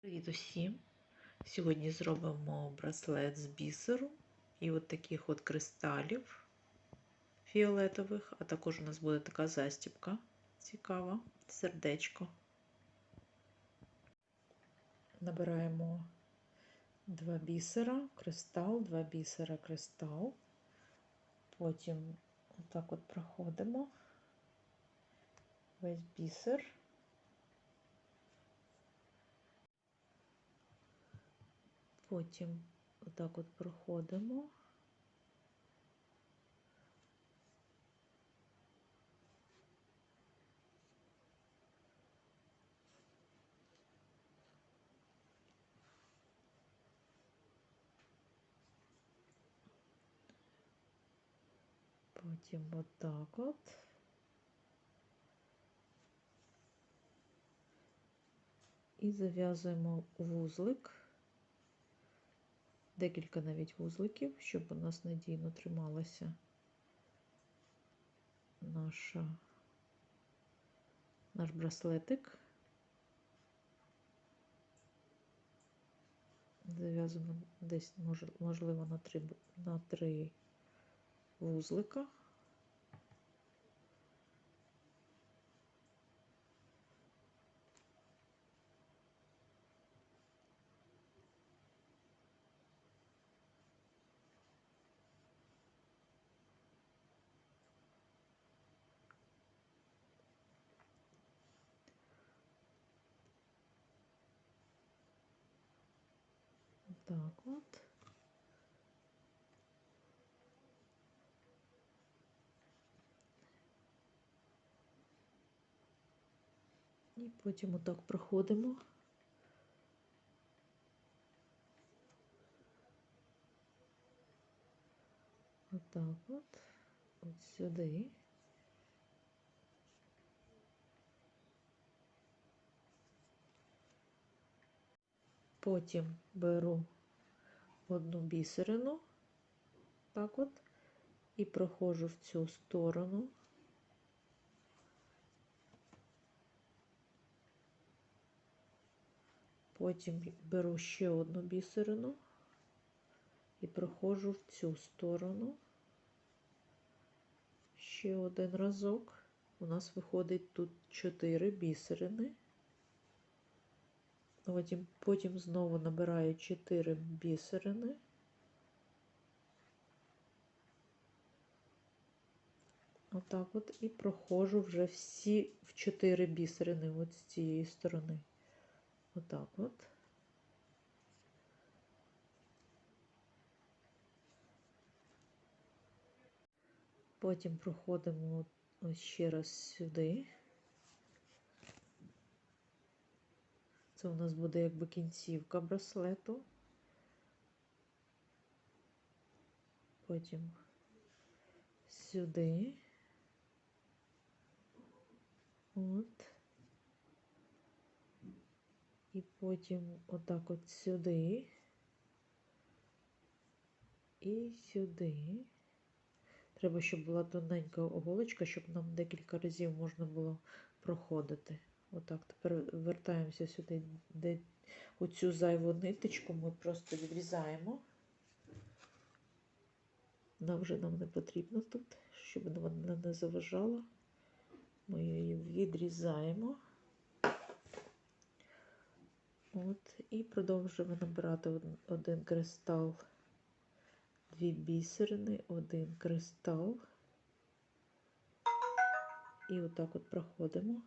Привіт усім! Сьогодні зробимо браслет з бісеру і от таких от кристалів фіолетових, а також у нас буде така застібка цікава, сердечко. Набираємо два бісера, кристал, два бісера, кристал. Потім отак от проходимо весь бісер. Потім отак от проходимо. Потім отак от. І зав'язуємо вузлик декілька навіть вузликів, щоб у нас надійно трималася наша, наш браслетик. Зав'язуємо десь, можливо, на три, на три вузлика. Так от. І потім отак проходимо. Отак от, от сюди. Потім беру одну бісерину, так от, і проходжу в цю сторону. Потім беру ще одну бісерину і проходжу в цю сторону. Ще один разок. У нас виходить тут 4 бісерини. Потім, потім знову набираю 4 бісерини. Отак от і проходжу вже всі в 4 бісерини от з цієї сторони. Отак от. Потім проходимо ось ще раз сюди. Це у нас буде якби кінцівка браслету. Потім сюди. От. І потім отак от сюди. І сюди. Треба, щоб була тоненька оголочка, щоб нам декілька разів можна було проходити. Отак, тепер вертаємося сюди, де оцю зайву ниточку ми просто відрізаємо. Вона вже нам не потрібна тут, щоб вона не заважала. Ми її відрізаємо. От, І продовжуємо набирати один кристал, дві бісерини, один кристал. І отак от проходимо.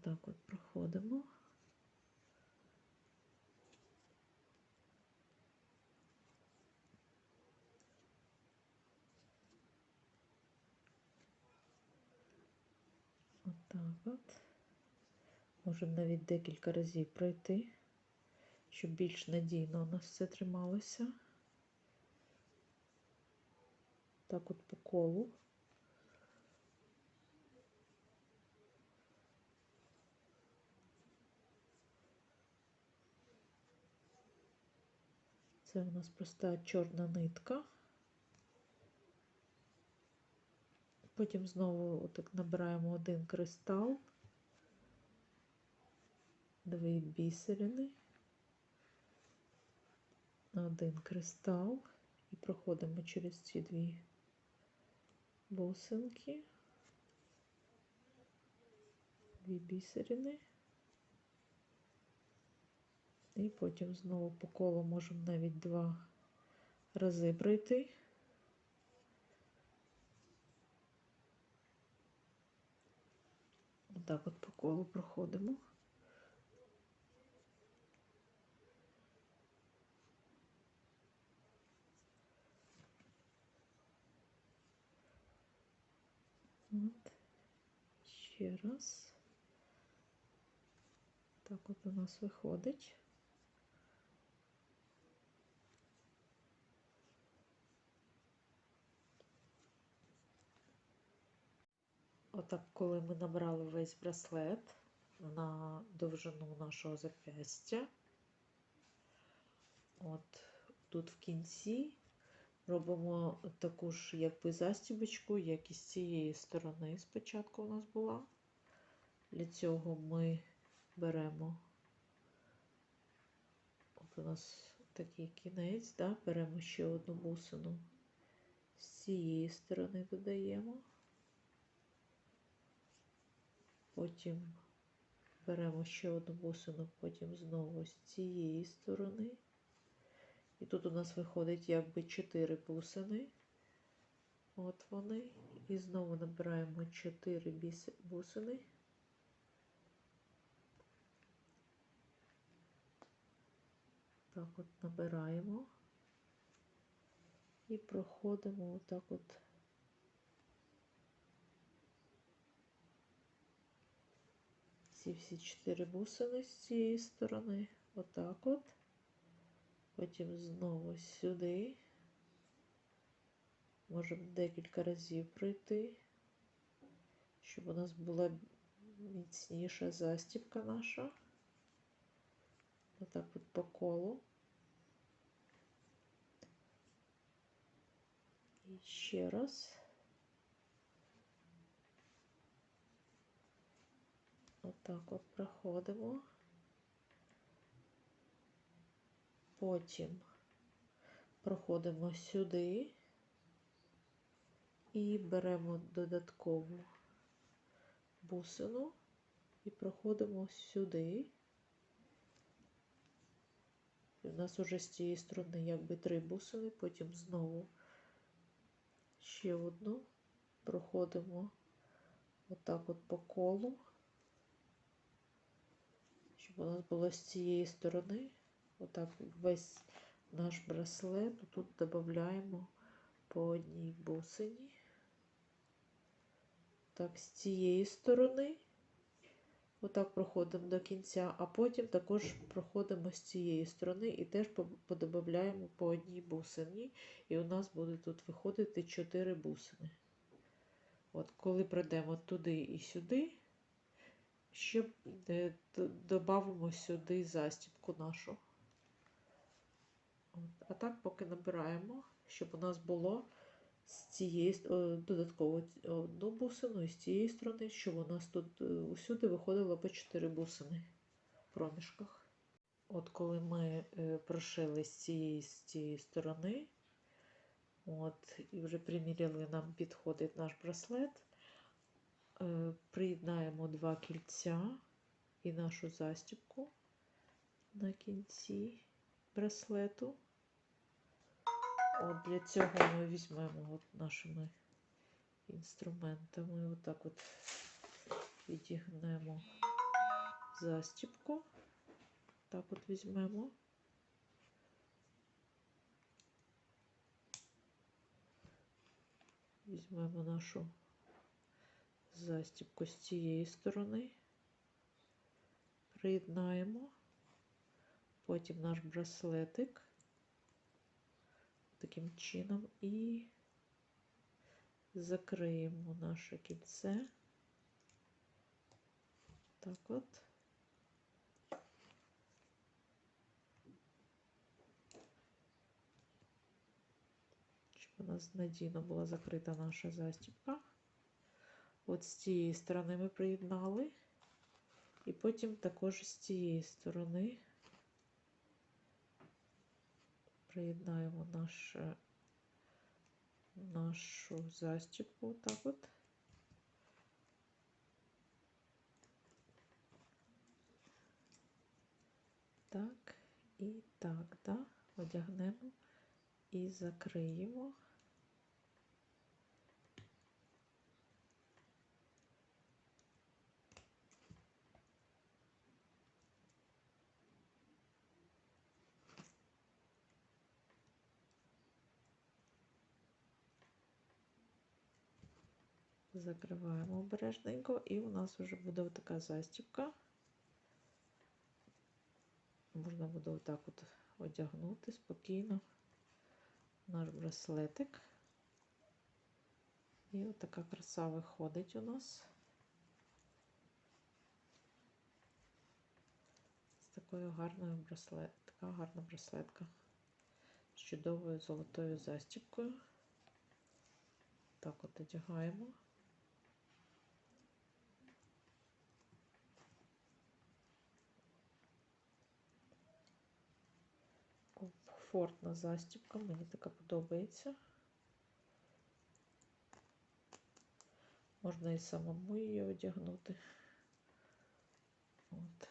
Отак от проходимо. Отак от. Можемо навіть декілька разів пройти, щоб більш надійно у нас все трималося. Так от по колу. Це у нас проста чорна нитка. Потім знову отак набираємо один кристал, дві бісерини, один кристал і проходимо через ці дві бусинки, дві бісерини. І потім знову по колу можемо навіть два рази пройти. Отак от по колу проходимо. От. Ще раз. Так от у нас виходить. Отак, коли ми набрали весь браслет на довжину нашого зап'ястя, от тут в кінці робимо таку ж якби застібочку, як і з цієї сторони спочатку у нас була. Для цього ми беремо, от у нас такий кінець, да? беремо ще одну бусину, з цієї сторони додаємо. Потім беремо ще одну бусину, потім знову з цієї сторони. І тут у нас виходить якби 4 бусини. От вони. І знову набираємо 4 бусини. Так от набираємо і проходимо отак от. Ці всі чотири бусини з цієї сторони, отак от. Потім знову сюди. Можемо декілька разів пройти, щоб у нас була міцніша застібка наша. Отак от по колу. І ще раз. Отак от проходимо. Потім проходимо сюди і беремо додаткову бусину і проходимо сюди. У нас уже з цієї сторони якби три бусини, потім знову ще одну проходимо отак от по колу щоб у нас було з цієї сторони, отак весь наш браслет, тут додаємо по одній бусині. Так, з цієї сторони, отак проходимо до кінця, а потім також проходимо з цієї сторони і теж подобавляємо по одній бусині. І у нас буде тут виходити 4 бусини. От, коли пройдемо туди і сюди, ще додамо сюди застібку нашу. А так поки набираємо, щоб у нас було з цієї додатково одну бусину і з цієї сторони, щоб у нас тут е, усюди виходило по 4 бусини в проміжках. От коли ми е, прошили з цієї з цієї сторони, от, і вже приміряли, нам підходить наш браслет. Е, приєднаємо два кільця і нашу застібку на кінці браслету. От Для цього ми візьмемо от нашими інструментами, отак от відігнемо застібку, так от візьмемо. Візьмемо нашу застібку з цієї сторони, приєднаємо, потім наш браслетик таким чином і закриємо наше кільце. Так от. У нас надійно була закрита наша застібка. От з цієї сторони ми приєднали. І потім також з цієї сторони приєднаємо наш, нашу застіпку. Так от. Так, і так, да, одягнемо і закриємо. Закриваємо обережненько, і у нас вже буде така застіпка. Можна буде отак от одягнути спокійно наш браслетик. І от така краса виходить у нас. З такою гарною браслет, така гарна браслетка з чудовою золотою застіпкою. Так от одягаємо. Комфортна застібка, мені така подобається. Можна і самому її одягнути. От.